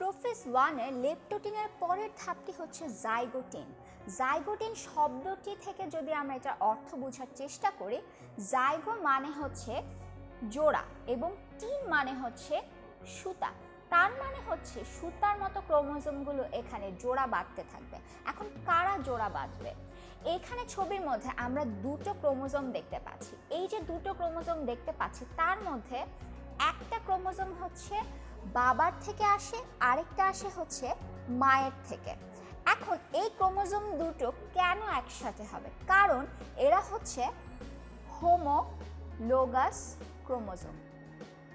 Prophase ওয়ানের লেপটোটিনের পরের ধাপটি হচ্ছে জাইগোটিন। জাইগোটিন শব্দটি থেকে যদি আমরা এটার অর্থ বোঝার চেষ্টা করি, জাইগো মানে হচ্ছে জোড়া এবং টিন মানে হচ্ছে সুতা। তার মানে হচ্ছে সুতার মতো ক্রোমোজোমগুলো এখানে জোড়া বাঁধতে থাকবে। এখন কারা জোড়া বাঁধবে? এখানে ছবির মধ্যে আমরা দুটো ক্রোমোজোম দেখতে পাচ্ছি। এই যে দুটো ক্রোমোজোম দেখতে পাচ্ছি, তার মধ্যে একটা ক্রোমোজোম হচ্ছে বাবার থেকে আসে, আরেকটা আসে হচ্ছে মায়ের থেকে। এখন এই ক্রোমোজোম দুটো কেন একসাথে হবে? কারণ এরা হচ্ছে হোমোলোগাস ক্রোমোজোম।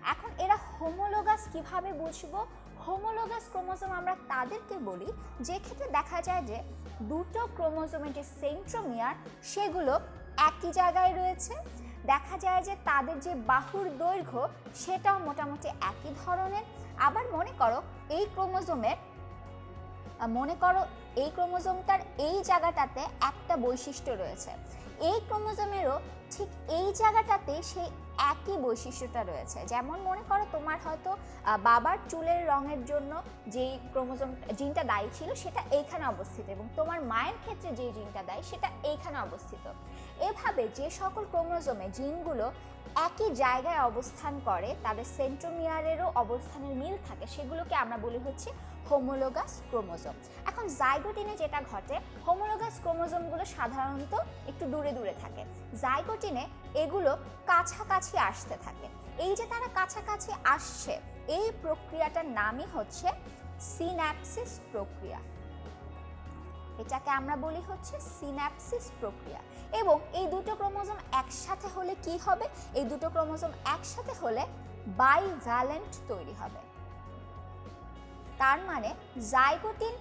এখন এরা হোমোলোগাস কীভাবে বুঝব? হোমোলোগাস ক্রোমোজোম আমরা তাদেরকে বলি, যে ক্ষেত্রে দেখা যায় যে দুটো ক্রোমোজোমের যে সেন্ট্রোমিয়ার, সেগুলো একই জায়গায় রয়েছে। দেখা যায় যে তাদের যে বাহুর দৈর্ঘ্য, সেটাও মোটামুটি একই ধরনের। আবার মনে করো, এই ক্রোমোজোমের মনে করো এই ক্রোমোজোমটার এই জায়গাটাতে একটা বৈশিষ্ট্য রয়েছে। এই ক্রোমোজোমেরও ঠিক এই জায়গাটাতে সেই একই বৈশিষ্ট্যটা রয়েছে। যেমন মনে করো তোমার হয়তো বাবার চুলের রঙের জন্য যেই ক্রোমোজোম, জিনটা দায়ী ছিল সেটা এইখানে অবস্থিত এবং তোমার মায়ের ক্ষেত্রে যে জিনটা দায়ী সেটা এইখানে অবস্থিত। এভাবে যে সকল ক্রোমোজোমে জিনগুলো একই জায়গায় অবস্থান করে, তাদের সেন্ট্রোমিয়ারেরও অবস্থানের মিল থাকে, সেগুলোকে আমরা বলি হচ্ছে হোমোলোগাস ক্রোমোজোম। এখন জাইগোটিনে যেটা ঘটে, হোমোলোগাস ক্রোমোজোমগুলো সাধারণত একটু দূরে দূরে থাকে। জাইগোটিনে এগুলো কাছাকাছি আসতে থাকে। এই যে তারা কাছাকাছি আসছে, এই প্রক্রিয়াটার নামই হচ্ছে সিন্যাপসিস প্রক্রিয়া। এটাকে আমরা বলি হচ্ছে সিন্যাপসিস প্রক্রিয়া। এবং এই দুটো ক্রোমোজোম একসাথে হলে কি হবে? এই দুটো ক্রোমোজোম একসাথে হলে বাইভ্যালেন্ট তৈরি হবে। তার মানে জাইগোটিন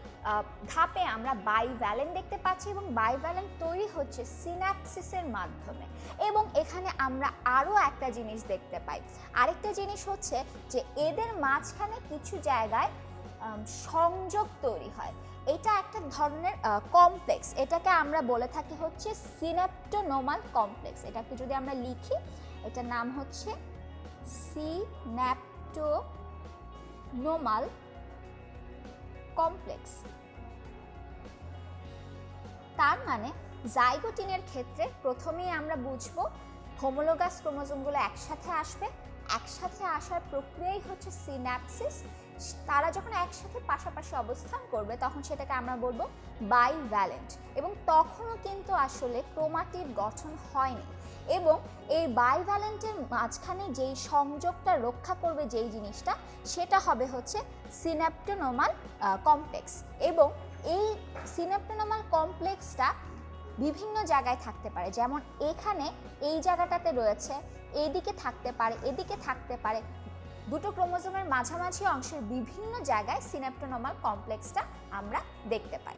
ধাপে আমরা বাইভ্যালেন্ট দেখতে পাচ্ছি এবং বাইভ্যালেন্ট তৈরি হচ্ছে সিন্যাপসিসের মাধ্যমে। এবং এখানে আমরা আরও একটা জিনিস দেখতে পাই। আরেকটা জিনিস হচ্ছে যে এদের মাঝখানে কিছু জায়গায় সংযোগ তৈরি হয়। এটা একটা ধরনের কমপ্লেক্স। এটাকে আমরা বলে থাকি হচ্ছে সিনাপ্টোনোমাল কমপ্লেক্স। এটাকে যদি আমরা লিখি, এটার নাম হচ্ছে সিন্যাপ্টোনোমাল কমপ্লেক্স তার মানে জাইগোটিনের ক্ষেত্রে প্রথমেই আমরা বুঝব হোমোলোগাস ক্রোমোজোমগুলো একসাথে আসবে। একসাথে আসার প্রক্রিয়াই হচ্ছে সিন্যাপসিস তারা যখন একসাথে পাশাপাশি অবস্থান করবে, তখন সেটাকে আমরা বলব বাইভ্যালেন্ট এবং তখনও কিন্তু আসলে ক্রোমাটির গঠন হয়নি এবং এই বাইভ্যালেন্টের মাঝখানে যেই সংযোগটা রক্ষা করবে যেই জিনিসটা, সেটা হবে হচ্ছে সিন্যাপ্টোনোমাল কমপ্লেক্স এবং এই সিনাপ্টোনোমাল কমপ্লেক্সটা বিভিন্ন জায়গায় থাকতে পারে। যেমন এখানে এই জায়গাটাতে রয়েছে এইদিকে থাকতে পারে, এদিকে থাকতে পারে দুটো ক্রোমোজোমের মাঝামাঝি অংশের বিভিন্ন জায়গায় সিনেপ্টোনোমাল কমপ্লেক্সটা আমরা দেখতে পাই।